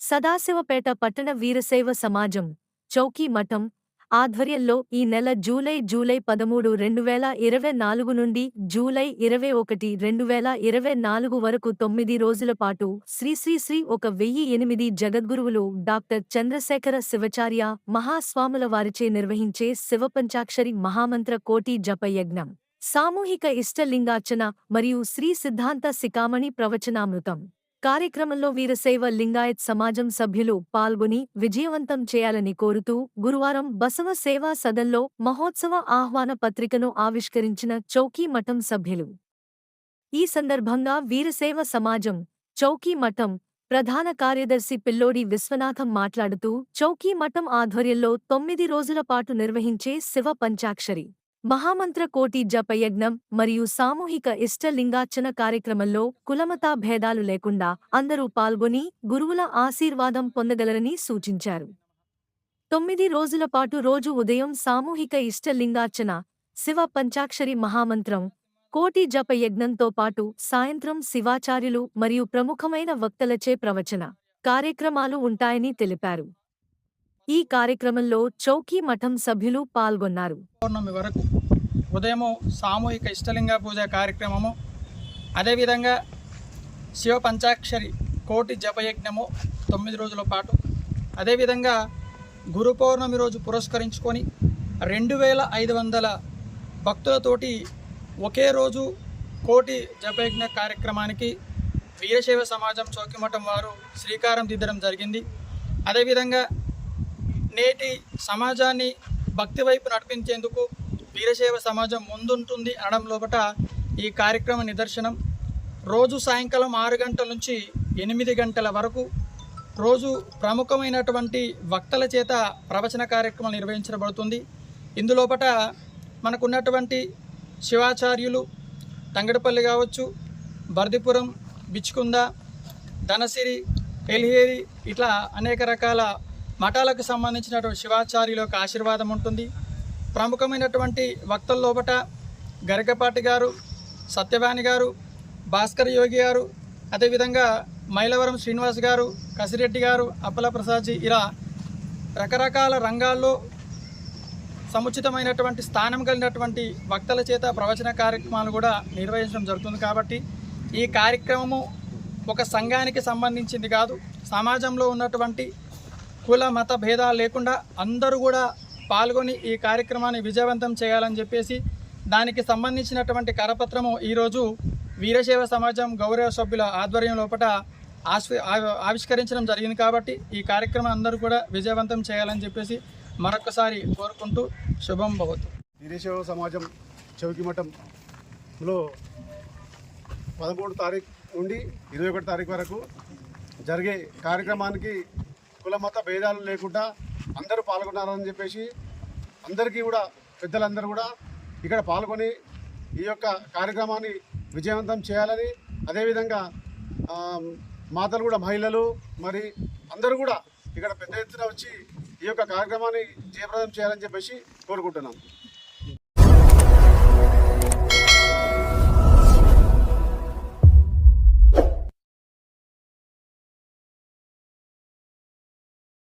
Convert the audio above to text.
సదాశివపేట పట్టణ వీరశైవ సమాజం చౌకీ మఠం ఆధ్వర్యంలో ఈ నెల జూలై జూలై పదమూడు రెండు వేల ఇరవై నాలుగు నుండి జూలై ఇరవై ఒకటి రెండు వేల ఇరవై నాలుగు వరకు తొమ్మిది రోజుల పాటు శ్రీశ్రీశ్రీ ఒక వెయ్యి ఎనిమిది జగద్గురువులు డాక్టర్ చంద్రశేఖర శివచార్య మహాస్వాముల వారిచే నిర్వహించే శివపంచాక్షరి మహామంత్ర కోటి జపయజ్ఞం. సామూహిక ఇష్టలింగార్చన మరియు శ్రీ సిద్ధాంత శిఖామణి ప్రవచనామృతం. కార్యక్రమంలో వీరశైవ లింగాయత్ సమాజం సభ్యులు పాల్గొని విజయవంతం చేయాలని కోరుతూ గురువారం బసవ సేవా సదన్లో మహోత్సవ ఆహ్వాన పత్రికను ఆవిష్కరించిన చౌకీ మఠం సభ్యులు. ఈ సందర్భంగా వీరశైవ సమాజం చౌకీ మఠం ప్రధాన కార్యదర్శి పిల్లోడి విశ్వనాథం మాట్లాడుతూ చౌకీ మఠం ఆధ్వర్యంలో తొమ్మిది రోజుల పాటు నిర్వహించే శివ పంచాక్షరి. మహామంత్ర కోటి జపయజ్ఞం మరియు సామూహిక ఇష్టలింగార్చన కార్యక్రమంలో కులమతా భేదాలు లేకుండా అందరూ పాల్గొని గురువుల ఆశీర్వాదం పొందగలరని సూచించారు. తొమ్మిది రోజుల పాటు రోజు ఉదయం సామూహిక ఇష్టలింగార్చన శివ పంచాక్షరి మహామంత్రం కోటి జపయజ్ఞంతో పాటు సాయంత్రం శివాచార్యులు మరియు ప్రముఖమైన వక్తలచే ప్రవచన కార్యక్రమాలు ఉంటాయని తెలిపారు. ఈ కార్యక్రమంలో చౌకీ మఠం సభ్యులు పాల్గొన్నారు. పౌర్ణమి వరకు ఉదయము సామూహిక ఇష్టలింగ పూజ కార్యక్రమము అదేవిధంగా శివ పంచాక్షరి కోటి జపయజ్ఞము తొమ్మిది రోజుల పాటు అదేవిధంగా గురు పౌర్ణమి రోజు పురస్కరించుకొని రెండు వేల ఐదు వందల భక్తులతోటి ఒకే రోజు కోటి జపయజ్ఞ కార్యక్రమానికి వీరశైవ సమాజం చౌకిమఠం వారు శ్రీకారం దిద్దడం జరిగింది. అదేవిధంగా నేటి సమాజాన్ని భక్తి వైపు నడిపించేందుకు వీరశైవ సమాజం ముందుంటుంది అనడం లోపట ఈ కార్యక్రమ నిదర్శనం. రోజు సాయంకాలం ఆరు గంటల నుంచి ఎనిమిది గంటల వరకు రోజు ప్రముఖమైనటువంటి వక్తల చేత ప్రవచన కార్యక్రమం నిర్వహించబడుతుంది. ఇందులోపట మనకున్నటువంటి శివాచార్యులు తంగడపల్లి కావచ్చు బర్దిపురం బిచ్చుకుంద ధనసిరి ఎలిహేరి ఇట్లా అనేక రకాల మఠాలకు సంబంధించినటువంటి శివాచార్యుల యొక్క ఆశీర్వాదం ఉంటుంది. ప్రముఖమైనటువంటి వక్తల లోపట గరికపాటి గారు సత్యవాణి గారు భాస్కర్ యోగి గారు అదేవిధంగా మైలవరం శ్రీనివాస్ గారు కసిరెడ్డి గారు అప్పల ప్రసాద్జీ ఇలా రకరకాల రంగాల్లో సముచితమైనటువంటి స్థానం కలిగినటువంటి వక్తల చేత ప్రవచన కార్యక్రమాలు కూడా నిర్వహించడం జరుగుతుంది కాబట్టి ఈ కార్యక్రమము ఒక సంఘానికి సంబంధించింది కాదు. సమాజంలో ఉన్నటువంటి కుల మత భేదాలు లేకుండా అందరూ కూడా పాల్గొని ఈ కార్యక్రమాన్ని విజయవంతం చేయాలని చెప్పేసి దానికి సంబంధించినటువంటి కరపత్రము ఈరోజు వీరశైవ సమాజం గౌరవ సభ్యుల ఆధ్వర్యం లోపల ఆవి- ఆవిష్కరించడం జరిగింది కాబట్టి ఈ కార్యక్రమం అందరూ కూడా విజయవంతం చేయాలని చెప్పేసి మరొకసారి కోరుకుంటూ శుభం భవతు. వీరశైవ సమాజం చౌకిమఠంలో పదమూడు తారీఖు నుండి ఇరవై ఒకటి తారీఖు వరకు జరిగే కార్యక్రమానికి కులమత భేదాలు లేకుండా అందరూ పాల్గొన్నారని చెప్పేసి అందరికీ కూడా పెద్దలందరూ కూడా ఇక్కడ పాల్గొని ఈ యొక్క కార్యక్రమాన్ని విజయవంతం చేయాలని అదేవిధంగా మాతలు కూడా మహిళలు మరి అందరూ కూడా ఇక్కడ పెద్ద ఎత్తున వచ్చి ఈ యొక్క కార్యక్రమాన్ని జయప్రదం చేయాలని చెప్పేసి కోరుకుంటున్నాం.